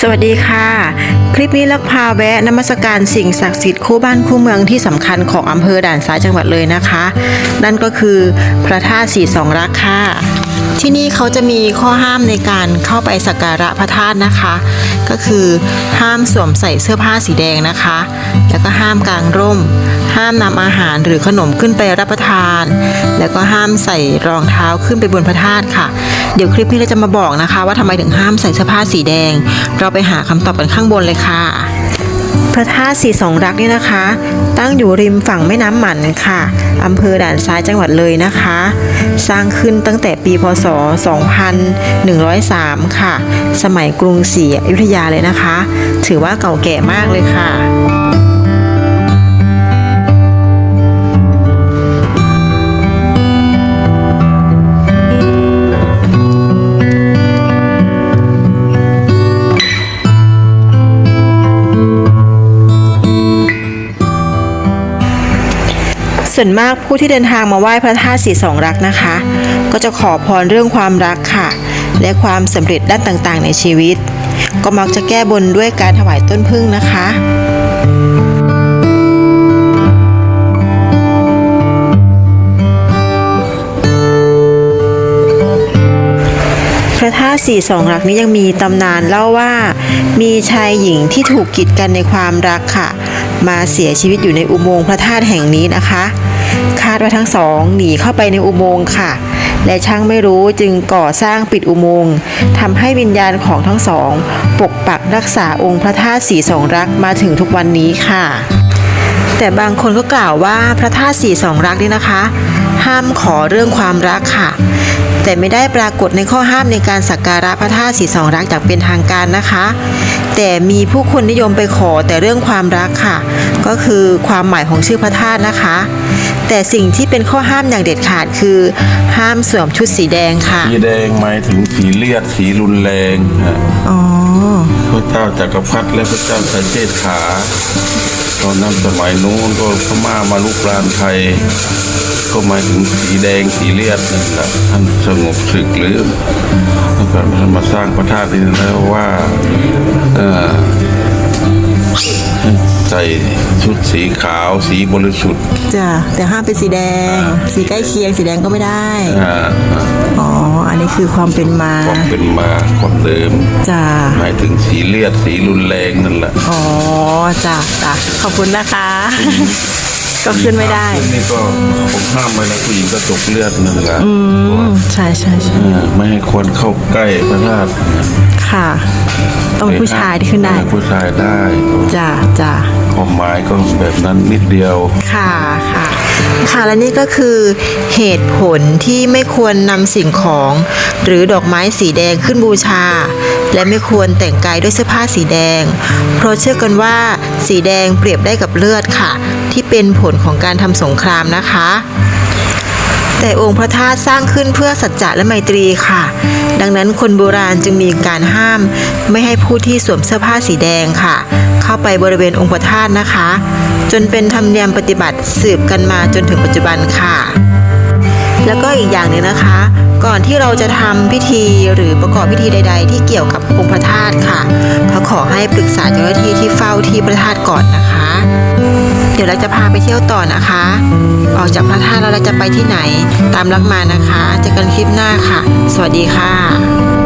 สวัสดีค่ะ คลิปนี้ลักพาแวะนมัสการสิ่งศักดิ์สิทธิ์คู่บ้านคู่เมืองที่สำคัญของอำเภอด่านซ้ายจังหวัดเลยนะคะ นั่นก็คือพระธาตุสีสองรักค่ะ ที่นี่เขาจะมีข้อห้ามในการเข้าไปสักการะพระธาตุนะคะ ก็คือห้ามสวมใส่เสื้อผ้าสีแดงนะคะ แล้วก็ห้ามกางร่ม ห้ามนำอาหารหรือขนมขึ้นไปรับประทาน แล้วก็ห้ามใส่รองเท้าขึ้นไปบนพระธาตุค่ะ เดี๋ยวคลิปนี้เราจะมาบอกนะคะ ว่าทำไมถึงห้ามใส่เสื้อผ้าสีแดง เราไปหาคำตอบกันข้างบนเลยค่ะ พระธาตุสีสองรักนี่นะคะ ตั้งอยู่ริมฝั่งแม่น้ำหมันค่ะอำเภอด่านซ้ายจังหวัดเลยนะคะ สร้างขึ้นตั้งแต่ปีพศ 2103 ค่ะ สมัยกรุงศรีอยุธยาเลยนะคะ ถือว่าเก่าแก่มากเลยค่ะ ส่วนมากผู้ที่เดินทางมาไหว้พระธาตุสีสองรักนะคะ ก็จะขอพรเรื่องความรักค่ะ และความสำเร็จด้านต่างๆ ในชีวิต ก็มักจะแก้บนด้วยการถวายต้นพึ่งนะคะพระธาตุสี่สองรักนี้ยังมีตำนานเล่าว่า มีชายหญิงที่ถูกกีดกันในความรักค่ะ มาเสียชีวิตอยู่ในอุโมงค์พระธาตุแห่งนี้นะคะ คาดว่าทั้งสองหนีเข้าไปในอุโมงค์ค่ะ และช่างไม่รู้จึงก่อสร้างปิดอุโมงค์ทำให้วิญญาณของทั้งสอง ปกปักรักษาองค์พระธาตุสีสองรักมาถึงทุกวันนี้ค่ะ แต่บางคนก็กล่าวว่าพระธาตุสีสองรักนี่นะคะ ห้ามขอเรื่องความรักค่ะ แต่ไม่ได้ปรากฏในข้อห้ามในการสักการะพระธาตุสีสองรักอย่างเป็นทางการนะคะแต่มีผู้คนนิยมไปขอแต่เรื่องความรักค่ะ ก็คือความหมายของชื่อพระธาตุนะคะ แต่สิ่งที่เป็นข้อห้ามอย่างเด็ดขาดคือ ห้ามสวมชุดสีแดงค่ะ สีแดงหมายถึงสีเลือดสีรุนแรงฮะอ๋อ พระเจ้าจักรพรรดิและพระเจ้าชายเชษฐาตอนนั้นสมัยนู้นก็พม่ามาลุกรานไทย ก็หมายถึงสีแดงสีเลือดนั่นแหละท่านสงบศึกหรือแล้วก็ท่านมาสร้างพระธาตุนี้แล้วว่าเอ่อ ให้ใส่ชุดสีขาวสีบริสุทธิ์จ้ะแต่ห้ามเป็นสีแดง สีใกล้เคียงสีแดงก็ไม่ได้อ่าอ๋ออันนี้คือความเป็นมาความเป็นมาความเดิมจ้ะหมายถึงสีเลือดสีรุนแรงนั่นแหละอ๋อจ้ะจ้ะขอบคุณนะคะ ก็ขึ้นไม่ได้ขึ้นนี่ก็ผมห้ามไว้แล้วผู้หญิงก็ตกเลือดนั่นแหละอืมใช่ใช่ใช่อ่าไม่ให้คนเข้าใกล้พระธาตุ ค่ะ ต้องเป็นผู้ชายที่ขึ้นได้ ผู้ชายได้จ้ะจ้ะความหมายก็แบบนั้นนิดเดียว ค่ะค่ะ ค่ะและนี่ก็คือเหตุผลที่ไม่ควรนำสิ่งของ หรือดอกไม้สีแดงขึ้นบูชา และไม่ควรแต่งกายด้วยเสื้อผ้าสีแดง เพราะเชื่อกันว่าสีแดงเปรียบได้กับเลือดค่ะ ที่เป็นผลของการทำสงครามนะคะ แต่องค์พระธาตุสร้างขึ้นเพื่อสัจจะและไมตรีค่ะ ดังนั้นคนโบราณจึงมีการห้าม ไม่ให้ผู้ที่สวมเสื้อผ้าสีแดงค่ะ เข้าไปบริเวณองค์พระธาตุนะคะ จนเป็นธรรมเนียมปฏิบัติสืบกันมาจนถึงปัจจุบันค่ะ แล้วก็อีกอย่างหนึ่งนะคะ ก่อนที่เราจะทำพิธีหรือประกอบพิธีใด ๆ ที่เกี่ยวกับองค์พระธาตุค่ะเขาขอให้ปรึกษาเจ้าหน้าที่ที่เฝ้าที่พระธาตุก่อนนะคะ เดี๋ยวเราจะพาไปเที่ยวต่อนะคะ อกจากพระธาตุแล้วเราจะไปที่ไหน ตามรักมานะคะเจอกันคลิปหน้าค่ะ สวัสดีค่ะ